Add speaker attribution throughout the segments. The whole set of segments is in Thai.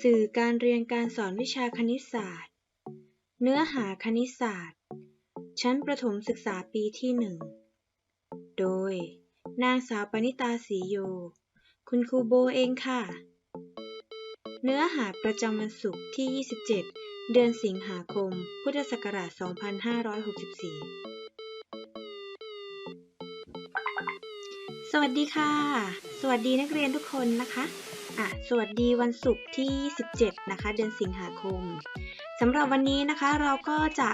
Speaker 1: สื่อการเรียนการสอนวิชาคณิตศาสตร์ เนื้อหาคณิตศาสตร์ ชั้นประถมศึกษาปีที่หนึ่ง โดย นางสาวปณิตาศรีโย คุณครูโบเองค่ะ เนื้อหาประจำวันศุกร์ที่ 27 เดือนสิงหาคม พุทธศักราช 2564 สวัสดีค่ะ สวัสดีนักเรียนทุกคนนะคะ อะสวัสดีวันศุกร์ที่ 17 นะคะ เดือนสิงหาคมสำหรับวันนี้นะคะเราก็จะ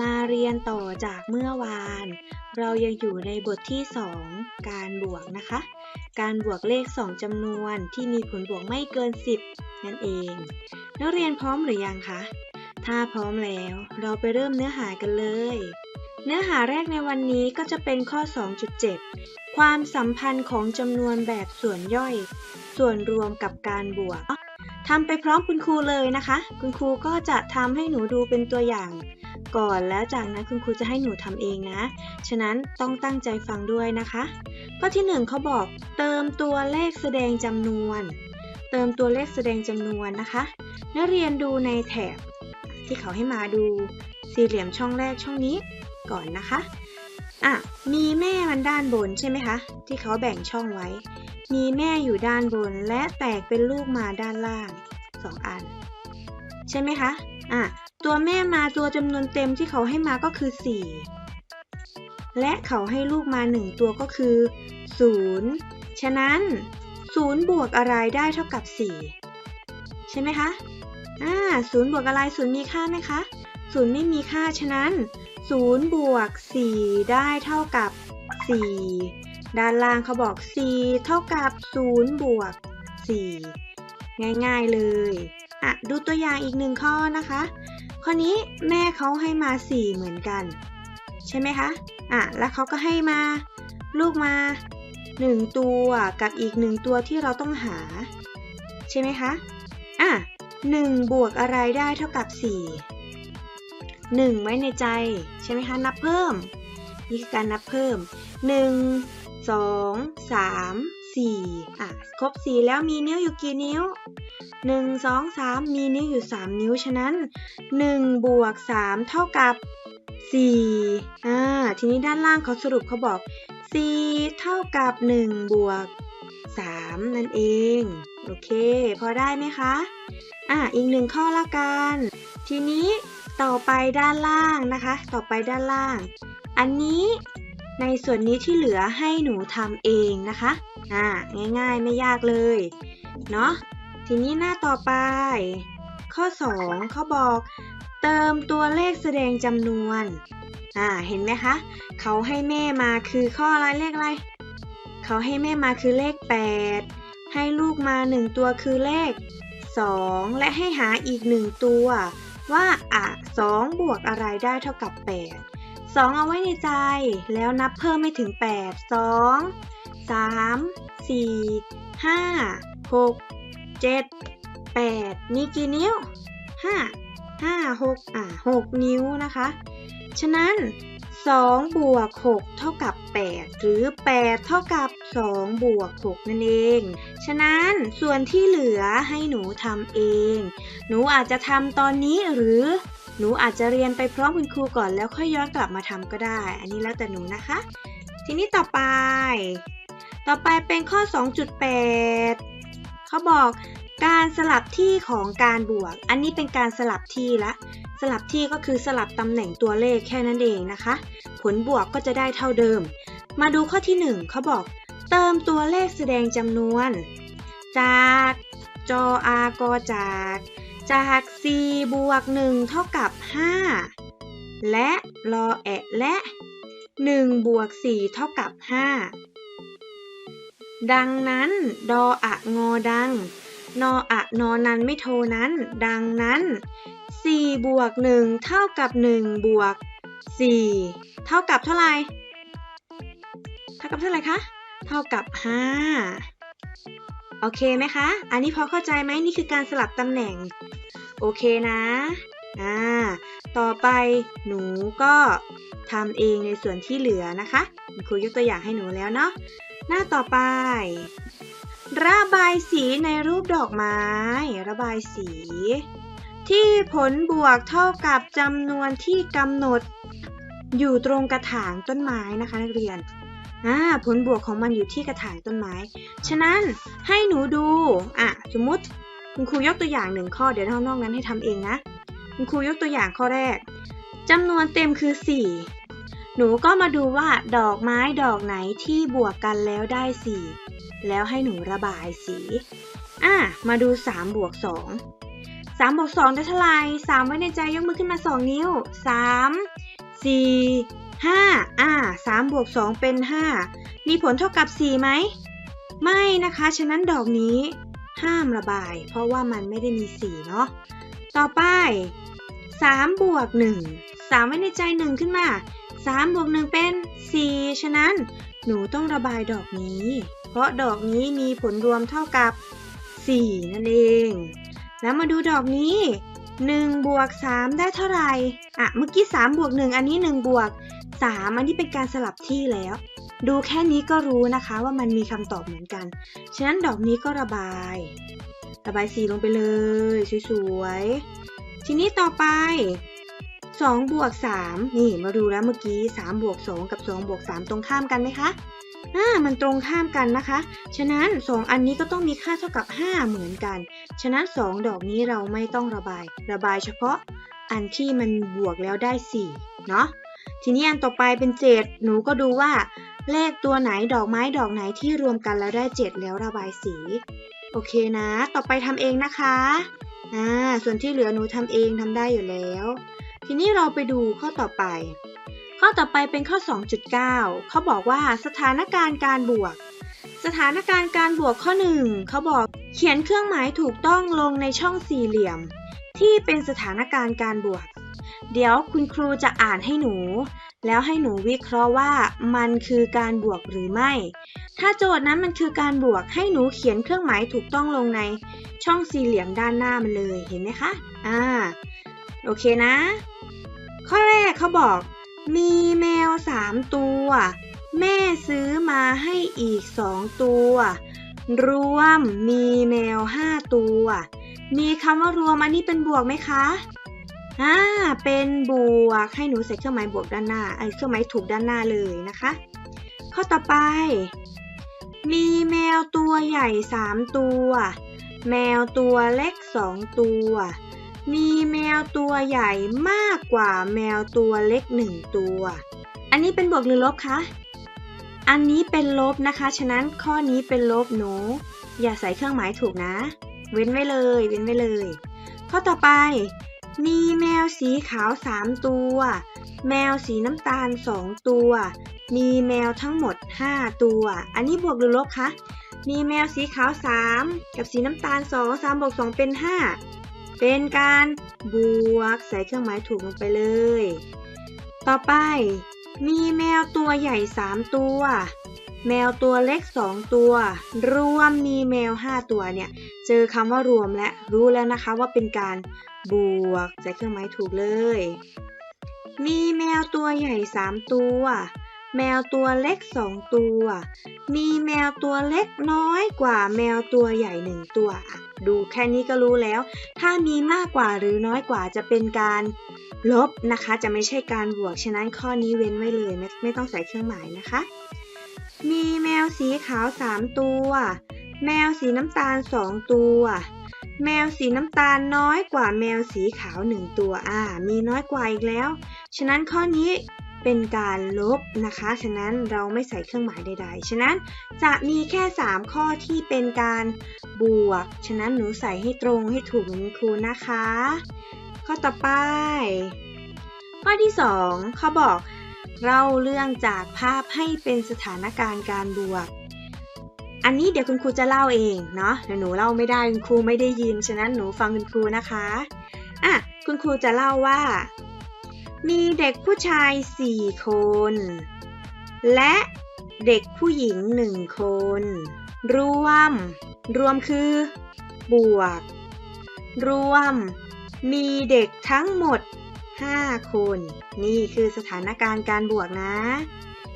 Speaker 1: มาเรียนต่อจากเมื่อวาน เรายังอยู่ในบทที่ 2 การบวกนะคะ การบวกเลข 2จำนวนที่มีผลบวกไม่เกิน 10 นั่นเองนักเรียนพร้อมหรือยังคะ ถ้าพร้อมแล้ว เราไปเริ่มเนื้อหากันเลย เนื้อหาแรกในวันนี้ก็จะเป็นข้อ 2.7 ความสัมพันธ์ของจำนวนแบบส่วนย่อย ส่วนรวมกับการบวกทำไปพร้อมคุณครูเลยนะคะ คุณครูก็จะทำให้หนูดูเป็นตัวอย่าง ก่อนแล้วจากนั้นคุณครูจะให้หนูทำเองนะ ฉะนั้นต้องตั้งใจฟังด้วยนะคะ ข้อที่หนึ่งเขาบอกเติมตัวเลขแสดงจำนวน เติมตัวเลขแสดงจำนวนนะคะนักเรียนดูในแถบที่เขาให้มาดู สี่เหลี่ยมช่องแรกช่องนี้ก่อนนะคะ อะ มีแม่มันด้านบนใช่ไหมคะ ที่เขาแบ่งช่องไว้ มีแม่อยู่ด้านบนและแตกเป็นลูกมาด้านล่างสองอัน ใช่ไหมคะ อะ ตัวแม่มาตัวจำนวนเต็มที่เขาให้มาก็คือ 4 และเขาให้ลูกมา 1 ตัวก็คือ 0 ฉะนั้น 0 บวกอะไรได้เท่ากับ 4 ใช่ไหมคะ อ่า0บวกอะไร 0 มีค่าไหมคะ 0 ไม่มีค่า ฉะนั้น 0บวก 4 ได้เท่ากับ 4 ด้านล่างเขาบอก 4 เท่ากับ0บวก 4 ง่ายๆเลย อะ ดูตัวอย่างอีกหนึ่งข้อนะคะ ข้อนี้แม่เขาให้มา 4 เหมือนกัน ใช่ไหมคะ อะ แล้วเขาก็ให้มาลูกมา 1 ตัวกับอีก 1 ตัวที่เราต้องหา ใช่ไหมคะ อะ1บวกอะไรได้เท่ากับ 4 1 ไว้ในใจ ใช่ไหมคะ นับเพิ่ม นี่คือการนับเพิ่ม 1 2 3 4อะครบ 4 แล้วมีนิ้วอยู่กี่นิ้ว 1 2 3 มีนิ้วอยู่ 3 นิ้ว ฉะนั้น 1 บวก 3 เท่ากับ 4อ่าทีนี้ด้านล่างเขาสรุปเขาบอก 4 เท่ากับ 1 บวก 3 นั่นเอง โอเค พอได้ไหมคะ อะอีกหนึ่งข้อละกัน ทีนี้ ต่อไปด้านล่างนะคะ ต่อไปด้านล่าง อันนี้ในส่วนนี้ที่เหลือให้หนูทำเองนะคะอ่าง่ายๆไม่ยากเลย เนาะทีนี้หน้าต่อไป ข้อ 2เขาบอกเติมตัวเลขแสดงจำนวน อ่า เห็นไหมคะ เขาให้แม่มาคือข้ออะไรเลขอะไร เขาให้แม่มาคือเลข 8 ให้ลูกมา 1 ตัวคือเลข 2 และให้หาอีก 1 ตัว ว่าอะ2บวกอะไรได้เท่ากับ 8 2 เอาไว้ในใจ แล้วนับเพิ่มไม่ถึง 8 2 3 4 5 6 7 8 มีกี่นิ้ว 5 5 6 อะ 6 นิ้วนะคะ ฉะนั้น 2 บวก 6 เท่ากับ 8 หรือ 8 เท่ากับ 2 บวก 6 นั่นเอง ฉะนั้นส่วนที่เหลือให้หนูทำเอง หนูอาจจะทำตอนนี้หรือ หนูอาจจะเรียนไปพร้อมคุณครูก่อนแล้วค่อยย้อนกลับมาทำก็ได้ อันนี้แล้วแต่หนูนะคะ ทีนี้ต่อไป ต่อไปเป็นข้อ 2.8 เขาบอก การสลับที่ของการบวก อันนี้เป็นการสลับที่ละ สลับที่ก็คือสลับตำแหน่งตัวเลขแค่นั้นเองนะคะ ผลบวกก็จะได้เท่าเดิม มาดูข้อที่ 1เขาบอก เติมตัวเลขแสดงจำนวน จากจออากอจาก จาก 4 บวก 1 เท่ากับ 5 และรอแอะและ 1 บวก 4 เท่ากับ 5 ดังนั้น ดออะงอดัง นออะนอนันไม่โทนั้น ดังนั้น 4 บวก 1 เท่ากับ 1 บวก 4 เท่ากับเท่าไหร่ เท่ากับเท่าไหร่คะ เท่ากับ 5 โอเคไหมคะ อันนี้พอเข้าใจไหมนี่คือการสลับตำแหน่ง โอเคนะ อ่า ต่อไปหนูก็ทำเองในส่วนที่เหลือนะคะคุณครูยกตัวอย่างให้หนูแล้วเนาะ หน้าต่อไป ระบายสีในรูปดอกไม้ ระบายสี ที่ผลบวกเท่ากับจำนวนที่กำหนด อยู่ตรงกระถางต้นไม้นะคะนักเรียนอ่าผลบวกของมันอยู่ที่กระถางต้นไม้ ฉะนั้นให้หนูดูอะสมมติคุณครูยกตัวอย่างหนึ่งข้อเดี๋ยวน้องๆนั้นให้ทำเองนะ คุณครูยกตัวอย่างข้อแรกจำนวนเต็มคือ 4 หนูก็มาดูว่าดอกไม้ดอกไหนที่บวกกันแล้วได้ 4 แล้วให้หนูระบายสี อะ มาดู3บวก2 3บวก2ได้เท่าไหร่3ไว้ในใจยกมือขึ้นมา 2 นิ้ว 3 4 5 อะ3บวก2เป็น 5 มีผลเท่ากับ 4 ไหม ไม่นะคะ ฉะนั้นดอกนี้ ห้ามระบาย เพราะว่ามันไม่ได้มี 4 เนาะ ต่อไป3บวก1 3ไว้ในใจ 1 ขึ้นมา3บวก1เป็น 4 ฉะนั้น หนูต้องระบายดอกนี้ เพราะดอกนี้มีผลรวมเท่ากับ 4 นั่นเอง แล้วมาดูดอกนี้1บวก3ได้เท่าไหร่ อะ เมื่อกี้3บวก1อันนี้1บวก3อันนี้เป็นการสลับที่แล้ว ดูแค่นี้ก็รู้นะคะว่ามันมีคำตอบเหมือนกัน ฉะนั้นดอกนี้ก็ระบาย ระบายสีลงไปเลย สวยๆ ทีนี้ต่อไป 2บวก3นี่มาดูแล้วเมื่อกี้3บวก2กับ2บวก3ตรงข้ามกันไหมคะอ่ามันตรงข้ามกันนะคะ ฉะนั้น 2 อันนี้ก็ต้องมีค่าเท่ากับ 5 เหมือนกัน ฉะนั้น 2 ดอกนี้เราไม่ต้องระบาย ระบายเฉพาะอันที่มันบวกแล้วได้ 4 เนาะทีนี้อันต่อไปเป็น 7 หนูก็ดูว่า เลขตัวไหนดอกไม้ดอกไหนที่รวมกันแล้วได้ 7 แล้วระบายสี โอเคนะ ต่อไปทำเองนะคะอ่าส่วนที่เหลือหนูทำเองทำได้อยู่แล้ว ทีนี้เราไปดูข้อต่อไป ข้อต่อไปเป็นข้อ 2.9 เขาบอกว่าสถานการณ์การบวก สถานการณ์การบวกข้อ 1 เขาบอกเขียนเครื่องหมายถูกต้องลงในช่องสี่เหลี่ยม ที่เป็นสถานการณ์การบวก เดี๋ยวคุณครูจะอ่านให้หนู แล้วให้หนูวิเคราะห์ว่ามันคือการบวกหรือไม่ ถ้าโจทย์นั้นมันคือการบวกให้หนูเขียนเครื่องหมายถูกต้องลงในช่องสี่เหลี่ยมด้านหน้ามันเลยเห็นไหมคะ อ่า โอเคนะ ข้อแรกเขาบอก มีแมวสามตัว แม่ซื้อมาให้อีกสองตัว รวมมีแมวห้าตัว มีคำว่ารวมอันนี้เป็นบวกไหมคะอ่าเป็นบวกให้หนูใส่เครื่องหมายบวกด้านหน้าไอ้เครื่องหมายถูกด้านหน้าเลยนะคะ ข้อต่อไป มีแมวตัวใหญ่สามตัว แมวตัวเล็กสองตัว มีแมวตัวใหญ่มากกว่าแมวตัวเล็กหนึ่งตัว อันนี้เป็นบวกหรือลบคะ อันนี้เป็นลบนะคะ ฉะนั้นข้อนี้เป็นลบหนู อย่าใส่เครื่องหมายถูกนะ เว้นไว้เลย เว้นไว้เลย ข้อต่อไป มีแมวสีขาวสามตัว แมวสีน้ำตาลสองตัว มีแมวทั้งหมด5ตัว อันนี้บวกหรือลบคะ มีแมวสีขาว3กับสีน้ำตาล2 3บวก2เป็น5 เป็นการบวกใส่เครื่องหมายถูกลงไปเลย ต่อไป มีแมวตัวใหญ่ 3 ตัว แมวตัวเล็ก 2 ตัว รวมมีแมว 5 ตัวเนี่ย เจอคำว่ารวมและรู้แล้วนะคะว่าเป็นการบวกใส่เครื่องหมายถูกเลย มีแมวตัวใหญ่ 3 ตัว แมวตัวเล็ก 2 ตัว มีแมวตัวเล็กน้อยกว่าแมวตัวใหญ่ 1 ตัวอะ ดูแค่นี้ก็รู้แล้ว ถ้ามีมากกว่าหรือน้อยกว่าจะเป็นการลบนะคะ จะไม่ใช่การบวก ฉะนั้นข้อนี้เว้นไว้เลยไม่ไม่ต้องใส่เครื่องหมายนะคะ มีแมวสีขาว 3 ตัว แมวสีน้ำตาล 2 ตัว แมวสีน้ำตาลน้อยกว่าแมวสีขาว 1 ตัว อ่า มีน้อยกว่าอีกแล้ว ฉะนั้นข้อนี้ เป็นการลบนะคะ ฉะนั้นเราไม่ใส่เครื่องหมายใด ๆ ฉะนั้นจะมีแค่ 3 ข้อที่เป็นการบวก ฉะนั้นหนูใส่ให้ตรงให้ถูกเหมือนครูนะคะ ข้อต่อไป ข้อที่ 2เขาบอกเล่าเรื่องจากภาพให้เป็นสถานการณ์การบวก อันนี้เดี๋ยวคุณครูจะเล่าเองเนาะเดี๋ยวหนูเล่าไม่ได้คุณครูไม่ได้ยิน ฉะนั้นหนูฟังคุณครูนะคะอะคุณครูจะเล่าว่า มีเด็กผู้ชาย4คน และเด็กผู้หญิง1คน รวม รวมคือ บวก รวม มีเด็กทั้งหมด5คน นี่คือสถานการณ์การบวกนะ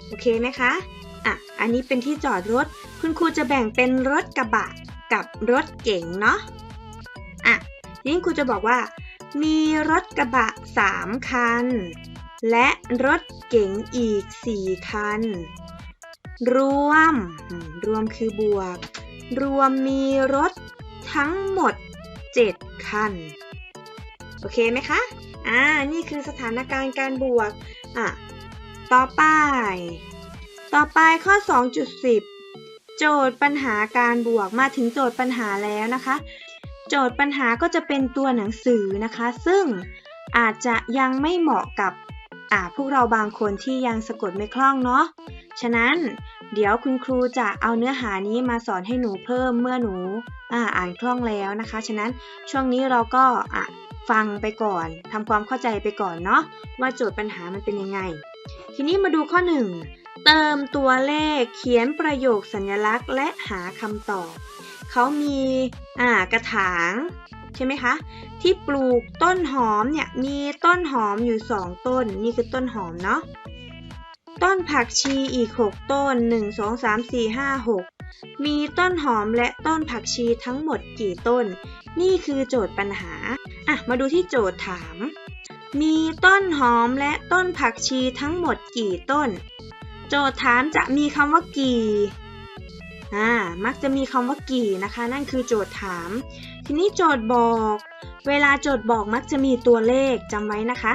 Speaker 1: โอเคไหมคะ อะ อันนี้เป็นที่จอดรถ คุณครูจะแบ่งเป็นรถกระบะกับรถเก๋งเนาะ อะทีนี้ครูจะบอกว่า มีรถกระบะ3คัน และรถเก๋งอีก4คัน รวมอืมรวมคือบวก รวมมีรถทั้งหมด7คัน โอเคไหมคะ อ่า นี่คือสถานการณ์การบวก อะ ต่อไป ต่อไปข้อ 2.10 โจทย์ปัญหาการบวกมาถึงโจทย์ปัญหาแล้วนะคะ โจทย์ปัญหาก็จะเป็นตัวหนังสือนะคะ ซึ่งอาจจะยังไม่เหมาะกับพวกเราบางคนที่ยังสะกดไม่คล่องเนาะ ฉะนั้นเดี๋ยวคุณครูจะเอาเนื้อหานี้มาสอนให้หนูเพิ่มเมื่อหนูอ่าอ่านคล่องแล้วนะคะ ฉะนั้นช่วงนี้เราก็ฟังไปก่อนทำความเข้าใจไปก่อนเนาะว่าโจทย์ปัญหามันเป็นยังไง ทีนี้มาดูข้อ 1 เติมตัวเลขเขียนประโยคสัญลักษณ์ และหาคำตอบ เขามีอ่ากระถางใช่ไหมคะ ที่ปลูกต้นหอมเนี่ยมีต้นหอมอยู่ 2 ต้น นี่คือต้นหอมเนาะต้นผักชีอีก 6 ต้น 1 2 3 4 5 6 มีต้นหอมและต้นผักชีทั้งหมดกี่ต้น นี่คือโจทย์ปัญหา อะ มาดูที่โจทย์ถาม มีต้นหอมและต้นผักชีทั้งหมดกี่ต้น โจทย์ถามจะมีคำว่ากี่ อ่ามักจะมีคำว่ากี่นะคะ นั่นคือโจทย์ถาม ทีนี้โจทย์บอก เวลาโจทย์บอกมักจะมีตัวเลขจำไว้นะคะ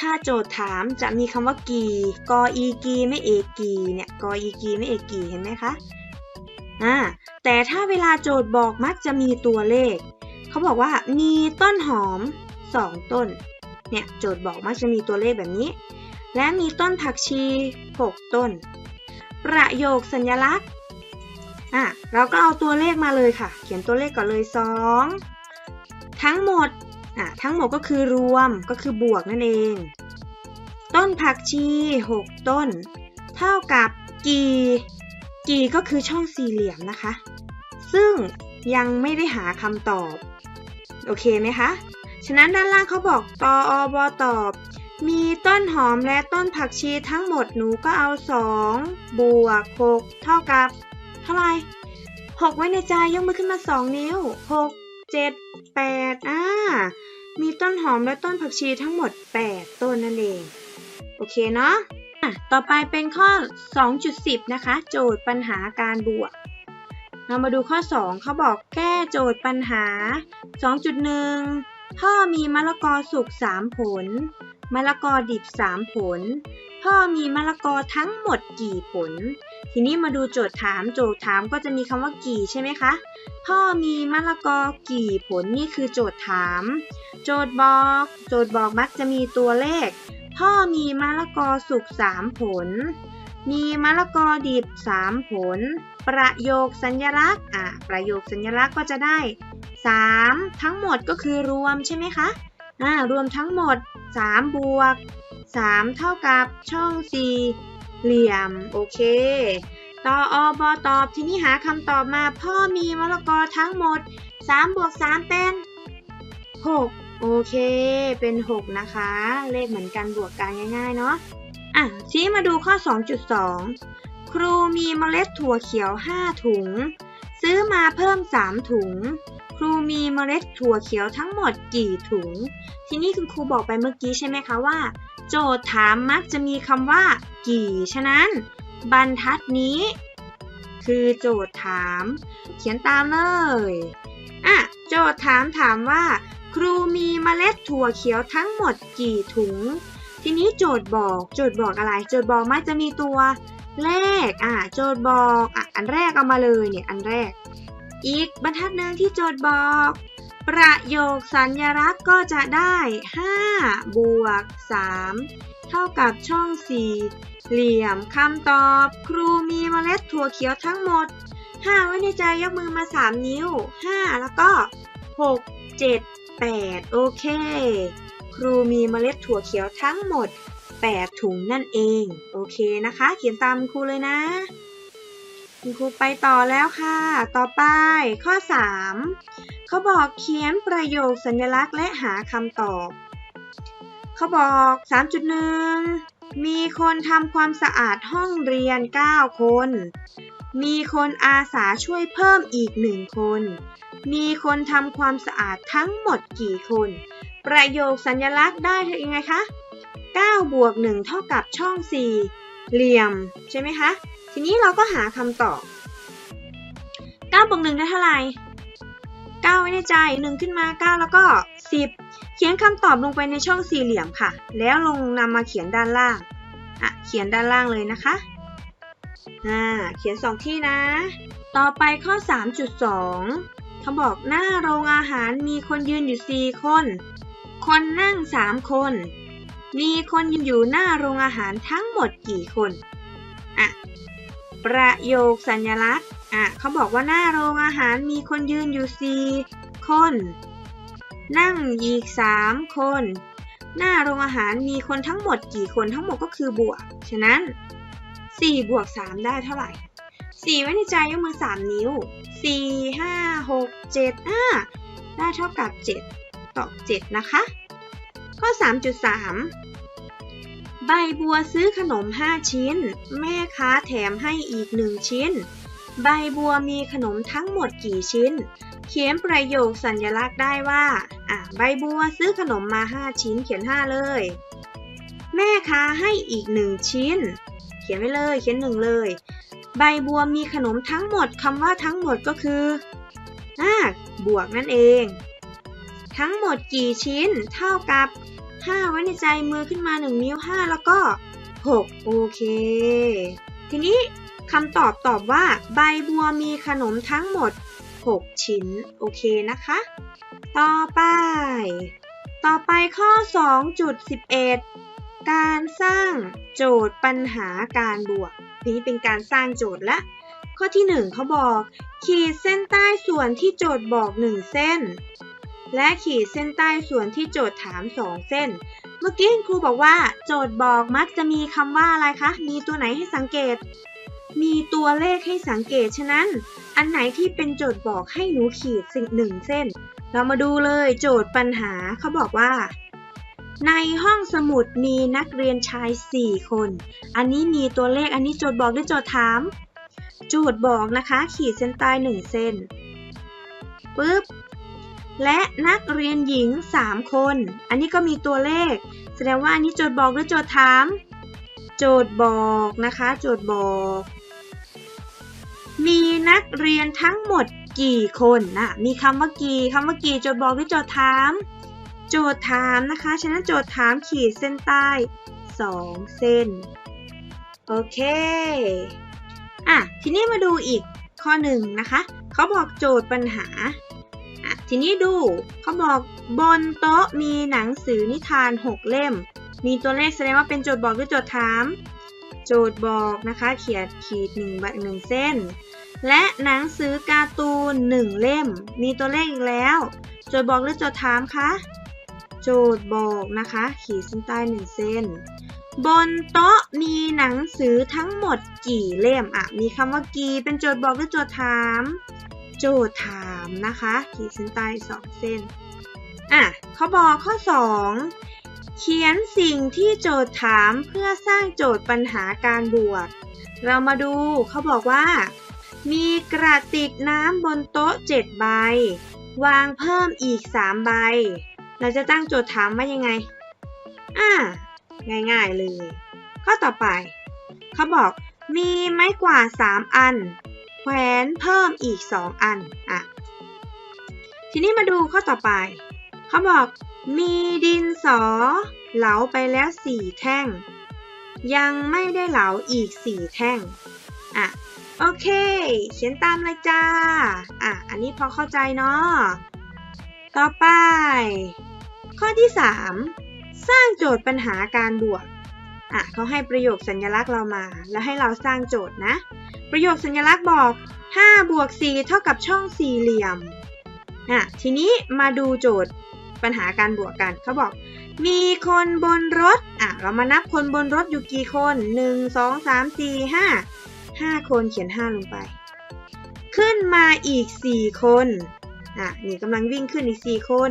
Speaker 1: ถ้าโจทย์ถามจะมีคำว่ากี่กออีกีไม่เอกกีเนี่ยกออีกีไม่เอกกีเห็นไหมคะอ่าแต่ถ้าเวลาโจทย์บอกมักจะมีตัวเลขเขาบอกว่ามีต้นหอม 2 ต้นเนี่ยโจทย์บอกมักจะมีตัวเลขแบบนี้ และมีต้นผักชี 6 ต้น ประโยคสัญลักษณ์ อะเราก็เอาตัวเลขมาเลยค่ะ เขียนตัวเลขก่อนเลย 2 ทั้งหมดอะทั้งหมดก็คือรวมก็คือบวกนั่นเอง ต้นผักชี 6 ต้น เท่ากับกี่กี่ก็คือช่องสี่เหลี่ยมนะคะ ซึ่งยังไม่ได้หาคำตอบ โอเคไหมคะ ฉะนั้นด้านล่างเขาบอกตออบตอบ มีต้นหอมและต้นผักชีทั้งหมดหนูก็เอา 2 บวก 6 เท่ากับ ท่าไหร่6ไว้ในใจยกมือขึ้นมา2นิ้ว6 7 8อ่ามีต้นหอมและต้นผักชีทั้งหมด 8 ต้นนั่นเอง โอเคเนาะอะต่อไปเป็นข้อ 2.10 นะคะ โจทย์ปัญหาการบวก เรามาดูข้อ 2 เขาบอกแก้โจทย์ปัญหา 2.1 พ่อมีมะละกอสุก 3 ผล มะละกอดิบ 3 ผล พ่อมีมะละกอทั้งหมดกี่ผล ทีนี้มาดูโจทย์ถาม โจทย์ถามก็จะมีคำว่ากี่ใช่ไหมคะ พ่อมีมะละกอกี่ผลนี่คือโจทย์ถาม โจทย์บอก โจทย์บอกมักจะมีตัวเลข พ่อมีมะละกอสุก3ผล มีมะละกอดิบ3ผล ประโยคสัญลักษณ์อะประโยคสัญลักษณ์ก็จะได้ 3 ทั้งหมดก็คือรวมใช่ไหมคะอ่ารวมทั้งหมด3บวก3 เท่ากับช่องสี่ เหลี่ยม โอเคต่ออบอตอบทีนี้หาคำตอบมาพ่อมีมะละกอทั้งหมด3บวก3เป็น 6 โอเค เป็น 6 นะคะ เลขเหมือนกันบวกกันง่ายๆเนาะอะชี้มาดูข้อ 2.2 ครูมีเมล็ดถั่วเขียว 5 ถุง ซื้อมาเพิ่ม 3 ถุง ครูมีเมล็ดถั่วเขียวทั้งหมดกี่ถุง ทีนี้คุณครูบอกไปเมื่อกี้ใช่ไหมคะว่า โจทย์ถามมักจะมีคำว่า กี่ ฉะนั้น บรรทัดนี้ คือโจทย์ถาม เขียนตามเลยอะโจทย์ถามถามว่า ครูมีเมล็ดถั่วเขียวทั้งหมดกี่ถุง ทีนี้โจทย์บอกโจทย์บอกอะไร โจทย์บอกมักจะมีตัวเลขอะโจทย์บอกอะอันแรกเอามาเลยเนี่ยอันแรก อีกบรรทัดหนึ่งที่โจทย์บอก ประโยคสัญลักษณ์ก็จะได้ 5 บวก 3 เท่ากับช่อง4เหลี่ยมคำตอบ ครูมีเมล็ดถั่วเขียวทั้งหมด 5 ไว้ในใจยกมือมา 3 นิ้ว 5 แล้วก็ 6 7 8 โอเค ครูมีเมล็ดถั่วเขียวทั้งหมด 8 ถุงนั่นเอง โอเคนะคะ เขียนตามครูเลยนะคุณครูไปต่อแล้วค่ะ ต่อไปข้อ 3 เขาบอกเขียนประโยคสัญลักษณ์และหาคำตอบ เขาบอก 3.1 มีคนทำความสะอาดห้องเรียน 9 คน มีคนอาสาช่วยเพิ่มอีกหนึ่งคน มีคนทำความสะอาดทั้งหมดกี่คน ประโยคสัญลักษณ์ได้ยังไงคะ9บวก1เท่ากับช่อง 4 เหลี่ยม ใช่ไหมคะ ทีนี้เราก็หาคำตอบ9บวก1ได้เท่าไหร่ 9 ไว้ในใจ 1 ขึ้นมา 9 แล้วก็ 10 เขียนคำตอบลงไปในช่องสี่เหลี่ยมค่ะ แล้วลงนำมาเขียนด้านล่าง อะ เขียนด้านล่างเลยนะคะ อ่า เขียน 2 ที่นะ ต่อไปข้อ 3.2เขาบอกหน้าโรงอาหารมีคนยืนอยู่ 4 คน คนนั่ง 3 คน มีคนยืนอยู่หน้าโรงอาหารทั้งหมดกี่คน อะ ประโยคสัญลักษณ์ อะเขาบอกว่าหน้าโรงอาหารมีคนยืนอยู่ 4 คน นั่งอีก 3 คน หน้าโรงอาหารมีคนทั้งหมดกี่คนทั้งหมดก็คือบวก ฉะนั้น 4 บวก 3 ได้เท่าไหร่ 4 ไว้ในใจยกมือ 3 นิ้ว 4 5 6 7อ่าได้เท่ากับ 7 ตอบ 7 นะคะ ข้อ 3.3ใบบัวซื้อขนม 5 ชิ้น แม่ค้าแถมให้อีก 1 ชิ้น ใบบัวมีขนมทั้งหมดกี่ชิ้น เขียนประโยคสัญลักษณ์ได้ว่า อะ ใบบัวซื้อขนมมา 5 ชิ้นเขียน 5 เลย แม่ค้าให้อีก 1 ชิ้น เขียนไว้เลย เขียน 1 เลย ใบบัวมีขนมทั้งหมดคำว่าทั้งหมดก็คืออ่าบวกนั่นเอง ทั้งหมดกี่ชิ้นเท่ากับ5ไว้ในใจมือขึ้นมา 1 นิ้ว 5 แล้วก็ 6 โอเค ทีนี้ คำตอบตอบว่า ใบบัวมีขนมทั้งหมด 6 ชิ้น โอเคนะคะ ต่อไป ต่อไปข้อ 2.11 การสร้างโจทย์ปัญหาการบวก นี้เป็นการสร้างโจทย์และ ข้อที่ 1เขาบอก ขีดเส้นใต้ส่วนที่โจทย์บอก 1 เส้น และขีดเส้นใต้ส่วนที่โจทย์ถาม 2 เส้นเมื่อกี้ครูบอกว่า โจทย์บอกมักจะมีคำว่าอะไรคะ มีตัวไหนให้สังเกต มีตัวเลขให้สังเกตฉะนั้น อันไหนที่เป็นโจทย์บอกให้หนูขีดสิ่งหนึ่งเส้น เรามาดูเลยโจทย์ปัญหาเขาบอกว่า ในห้องสมุดมีนักเรียนชาย 4 คน อันนี้มีตัวเลขอันนี้โจทย์บอกหรือโจทย์ถาม โจทย์บอกนะคะ ขีดเส้นใต้1เส้นปึ๊บและนักเรียนหญิง 3 คน อันนี้ก็มีตัวเลข แสดงว่าอันนี้โจทย์บอกหรือโจทย์ถาม โจทย์บอกนะคะ โจทย์บอก มีนักเรียนทั้งหมดกี่คนนะมีคำว่ากี่คำว่ากี่โจทย์บอกหรือโจทย์ถาม โจทย์ถามนะคะ ฉะนั้นโจทย์ถามขีดเส้นใต้ 2 เส้น โอเคอะทีนี้มาดูอีกข้อหนึ่งนะคะเขาบอกโจทย์ปัญหาอะทีนี้ดูเขาบอกบนโต๊ะมีหนังสือนิทาน 6 เล่ม มีตัวเลขแสดงว่าเป็นโจทย์บอกหรือโจทย์ถาม โจทย์บอกนะคะ เขียนขีดหนึ่งหนึ่งเส้น และหนังสือการ์ตูน1เล่ม มีตัวเลขอีกแล้ว โจทย์บอกหรือโจทย์ถามคะ โจทย์บอกนะคะ ขีดเส้นใต้1เส้น บนโต๊ะมีหนังสือทั้งหมดกี่เล่มอะ มีคำว่ากี่เป็นโจทย์บอกหรือโจทย์ถาม โจทย์ถามนะคะ ขีดเส้นใต้2เส้น อะเขาบอกข้อ 2 เขียนสิ่งที่โจทย์ถามเพื่อสร้างโจทย์ปัญหาการบวก เรามาดูเขาบอกว่า มีกระติกน้ำบนโต๊ะ 7 ใบ วางเพิ่มอีก 3 ใบ เราจะตั้งโจทย์ถามว่ายังไง อ่า ง่ายๆเลย ข้อต่อไป เขาบอกมีไม้กวาด3 อัน แขวนเพิ่มอีก 2 อัน อะ ทีนี้มาดูข้อต่อไป เขาบอกมีดินสอ เหลาไปแล้ว 4 แท่ง ยังไม่ได้เหลาอีก 4 แท่ง อะ โอเค เขียนตามเลยจ้า อะ อันนี้พอเข้าใจเนาะ ต่อไป ข้อที่ 3 สร้างโจทย์ปัญหาการบวก อะเขาให้ประโยคสัญลักษณ์เรามา แล้วให้เราสร้างโจทย์นะ ประโยคสัญลักษณ์บอก5บวก4เท่ากับช่องสี่เหลี่ยม อะ ทีนี้มาดูโจทย์ปัญหาการบวกกัน เขาบอก มีคนบนรถ อะ เรามานับคนบนรถอยู่กี่คน 1 2 3 4 5 5 คนเขียน 5 ลงไป ขึ้นมาอีก 4 คน อะ นี่กำลังวิ่งขึ้นอีก 4 คน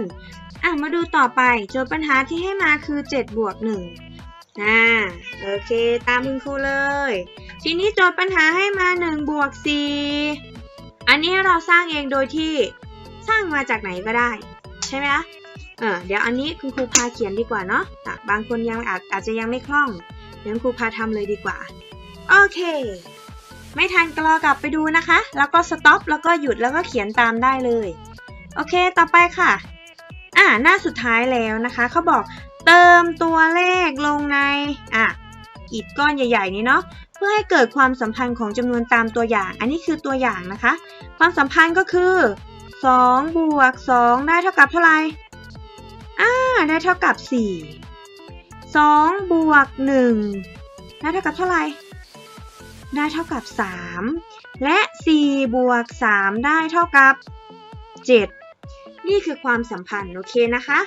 Speaker 1: อะ มาดูต่อไป โจทย์ปัญหาที่ให้มาคือ 7 บวก 1 อ่า โอเค ตามคุณครูเลย ทีนี้โจทย์ปัญหาให้มา 1 บวก 4 อันนี้เราสร้างเองโดยที่สร้างมาจากไหนก็ได้ ใช่ไหมคะเออเดี๋ยวอันนี้คุณครูพาเขียนดีกว่าเนาะะบางคนยังอาจอาจจะยังไม่คล่องเดี๋ยวครูพาทำเลยดีกว่า โอเค ไม่ทันกรอกลับไปดูนะคะ แล้วก็สต็อปแล้วก็หยุดแล้วก็เขียนตามได้เลย โอเค ต่อไปค่ะ อ่าหน้าสุดท้ายแล้วนะคะ เขาบอกเติมตัวเลขลงในอะอิฐก้อนใหญ่ ๆ นี้เนาะเพื่อให้เกิดความสัมพันธ์ของจำนวนตามตัวอย่าง อันนี้คือตัวอย่างนะคะ ความสัมพันธ์ก็คือ2บวก2ได้เท่ากับเท่าไหร่อ่าได้เท่ากับ 4 2บวก1ได้เท่ากับเท่าไหร่ ได้เท่ากับ 3 และ 4 บวก 3 ได้เท่ากับ 7 นี่คือความสัมพันธ์โอเคนะคะ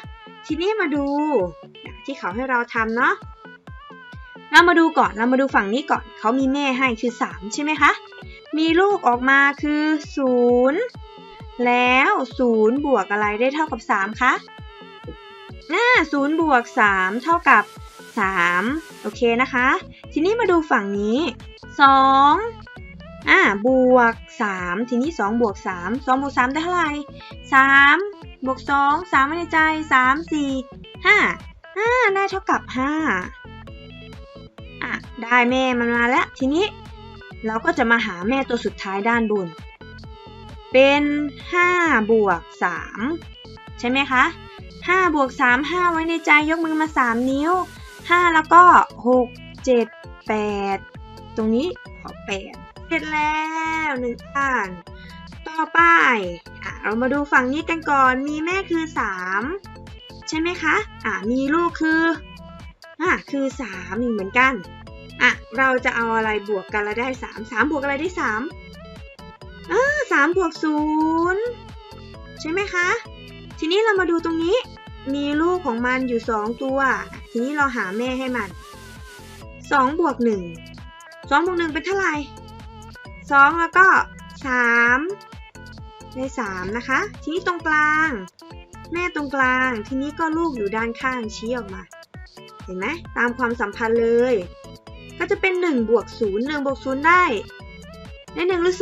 Speaker 1: ทีนี้มาดูที่เขาให้เราทำเนาะเรามาดูก่อนเรามาดูฝั่งนี้ก่อนเขามีแม่ให้คือ 3 ใช่ไหมคะ มีลูกออกมาคือ 0 แล้ว 0 บวกอะไรได้เท่ากับ 3 คะอ่า0บวก 3 เท่ากับ 3 โอเคนะคะ ทีนี้มาดูฝั่งนี้ 2อ่าบวก 3 ทีนี้ 2 บวก 3 2 บวก 3 ได้เท่าไหร่3บวก 2 3ไม่ในใจ 3 4 5 5 ได้เท่ากับ 5 อะ ได้แม่มันมาแล้ว ทีนี้ เราก็จะมาหาแม่ตัวสุดท้ายด้านบน เป็น 5 บวก 3 ใช่ไหมคะ5บวก3 5 ไว้ในใจยกมือมา 3 นิ้ว 5 แล้วก็ 6 7 8 รงนี้ขอ8เสร็จแล้วหนึ่งอ่าน ต่อไปอะเรามาดูฝั่งนี้กันก่อน มีแม่คือ 3 ใช่ไหมคะอะมีลูกคืออะคือ3อีกเหมือนกันอะเราจะเอาอะไรบวกกันแล้วได้ 3 3 บวกอะไรได้3อ่า3บวก0ใช่ไหมคะ ทีนี้เรามาดูตรงนี้ มีลูกของมันอยู่ 2 ตัว ทีนี้เราหาแม่ให้มัน2บวก1 2บวก1เป็นเท่าไหร่2แล้วก็3ได้3นะคะ ทีนี้ตรงกลาง แม่ตรงกลาง ทีนี้ก็ลูกอยู่ด้านข้างชี้ออกมา เห็นไหมตามความสัมพันธ์เลย ก็จะเป็น1บวก0 1บวก0ได้ ได้ 1 หรือ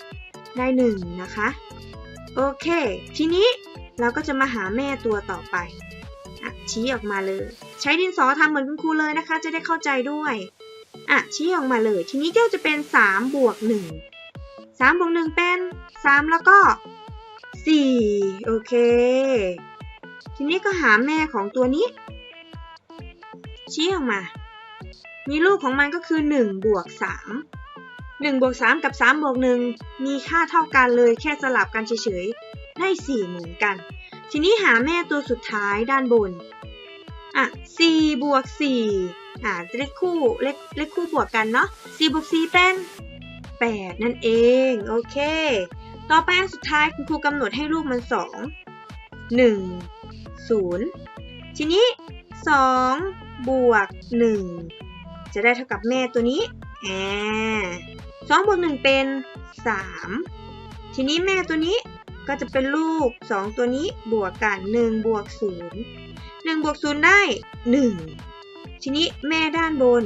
Speaker 1: 0 ได้ 1 นะคะ โอเค ทีนี้เราก็จะมาหาแม่ตัวต่อไปอชี้ออกมาเลย ใช้ดินสอทำเหมือนคุณครูเลยนะคะ จะได้เข้าใจด้วย อะชี้ออกมาเลย ทีนี้ก็จะเป็น3บวก1 3บวก1เป็น 3 แล้วก็ 4 โอเค ทีนี้ก็หาแม่ของตัวนี้ ชี้ออกมา มีลูกของมันก็คือ1บวก3 1บวก3กับ3บวก1มีค่าเท่ากันเลยแค่สลับกันเฉยๆ ได้ 4 เหมือนกัน ทีนี้หาแม่ตัวสุดท้ายด้านบน อะ4บวก4อะเลขคู่เลขเลขคู่บวกกันเนาะ4บวก4เป็น8นั่นเอง โอเค ต่อไปอันสุดท้ายคุณครูกำหนดให้ลูกมัน2 1 0ทีนี้2บวก1จะได้เท่ากับแม่ตัวนี้อ่าสองบวกหนึ่งเป็น3ทีนี้แม่ตัวนี้ก็จะเป็นลูก2ตัวนี้บวกกัน1บวก0 1บวก0ได้ 1 ทีนี้แม่ด้านบน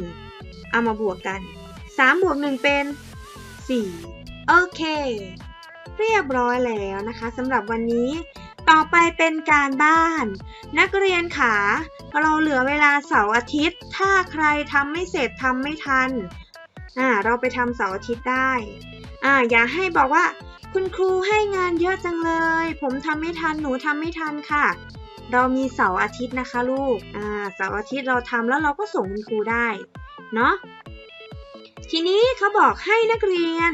Speaker 1: เอามาบวกกัน 3 บวก 1 เป็น 4 โอเค เรียบร้อยแล้วนะคะสำหรับวันนี้ ต่อไปเป็นการบ้าน นักเรียนขาเราเหลือเวลาเสาร์อาทิตย์ ถ้าใครทำไม่เสร็จทำไม่ทันอ่าเราไปทำเสาร์อาทิตย์ได้อ่าอย่าให้บอกว่า คุณครูให้งานเยอะจังเลย ผมทำไม่ทันหนูทำไม่ทันค่ะ เรามีเสาร์อาทิตย์นะคะลูก อ่า เสาร์อาทิตย์เราทำแล้วเราก็ส่งคุณครูได้ เนาะ ทีนี้เขาบอกให้นักเรียน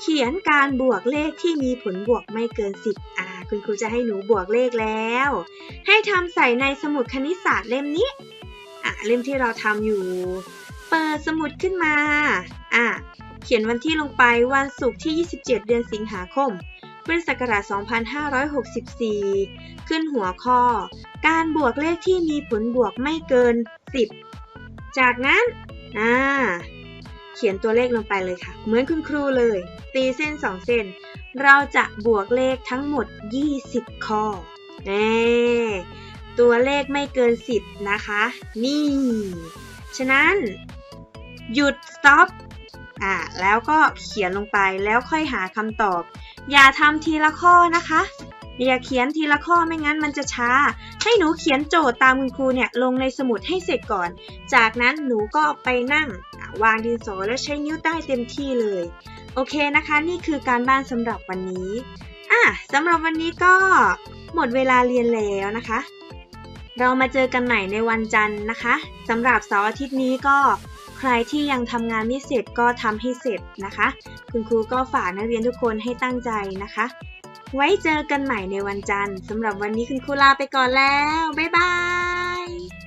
Speaker 1: เขียนการบวกเลขที่มีผลบวกไม่เกิน 10 อ่า คุณครูจะให้หนูบวกเลขแล้ว ให้ทำใส่ในสมุดคณิตศาสตร์เล่มนี้ อะ เล่มที่เราทำอยู่ เปิดสมุดขึ้นมา อะ เขียนวันที่ลงไปวันศุกร์ที่ 27 เดือนสิงหาคม พุทธศักราช 2564 ขึ้นหัวข้อ การบวกเลขที่มีผลบวกไม่เกิน 10 จากนั้นอ่าเขียนตัวเลขลงไปเลยค่ะ เหมือนคุณครูเลย ตีเส้น 2 เส้น เราจะบวกเลขทั้งหมด 20 ข้อแน่ตัวเลขไม่เกิน 10 นะคะ นี่ ฉะนั้น หยุด stop อ่าแล้วก็เขียนลงไปแล้วค่อยหาคำตอบ อย่าทำทีละข้อนะคะอย่าเขียนทีละข้อไม่งั้นมันจะช้า ให้หนูเขียนโจทย์ตามคุณครูเนี่ยลงในสมุดให้เสร็จก่อน จากนั้นหนูก็ไปนั่ง วางดินสอแล้วใช้นิ้วใต้เต็มที่เลย โอเคนะคะ นี่คือการบ้านสำหรับวันนี้อะสำหรับวันนี้ก็หมดเวลาเรียนแล้วนะคะ เรามาเจอกันใหม่ในวันจันทร์นะคะสำหรับเสาร์อาทิตย์นี้ก็ ใครที่ยังทำงานไม่เสร็จก็ทำให้เสร็จนะคะ คุณครูก็ฝากนักเรียนทุกคนให้ตั้งใจนะคะ ไว้เจอกันใหม่ในวันจันทร์สำหรับวันนี้คุณครูลาไปก่อนแล้ว บ๊ายบาย